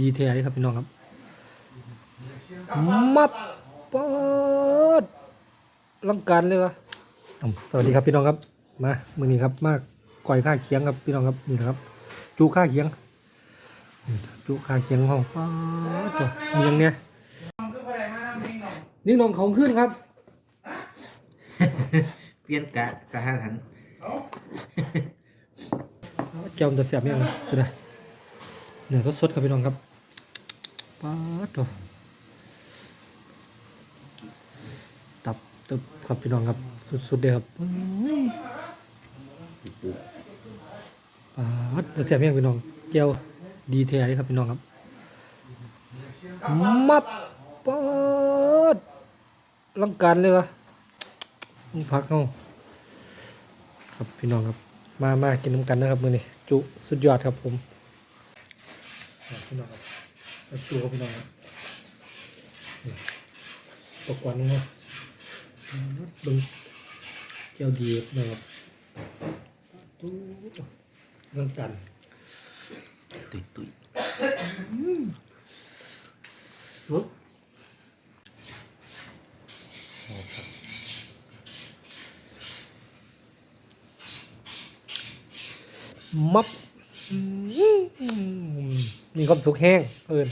ดีแท้เลยครับพี่น้องครับมับปอดลังการเลยวะอ้าวสวัสดีครับพี่น้องครับ มามือนี้ครับมาก่อยข้าเคียงครับพี่น้องครับนี่นะครับ จูข้าเคียงนี่จูข้าเคียงห้องป๊าดตัวมีอย่างเนี้ยนิ่งนองของขึ้นครับ เปลี่ยนกะกะหันหันแก้วมันจะเสียบยังไงคือไง เนื้อสดๆครับพี่น้องครับป๊าดตัวตับตึบครับพี่น้องครับ สุดๆเลยครับอื้อป๊าดเสียบยังพี่น้องแก้วดีแท้เลยครับพี่น้องครับมับป๊าดลังการเลยวะมึงพักเอาครับพี่น้องครับ มามากินน้ำกันนะครับมือนี้จุสุดยอดครับผม พี่น้องครับแล้วจุครับพี่น้องครับนี่ตกวันนี้ครับเบิ้งเจ้าดีนะครับตู้เรื่องกันตุยตุยสุดมับอื มีความสุขแห้งเอิน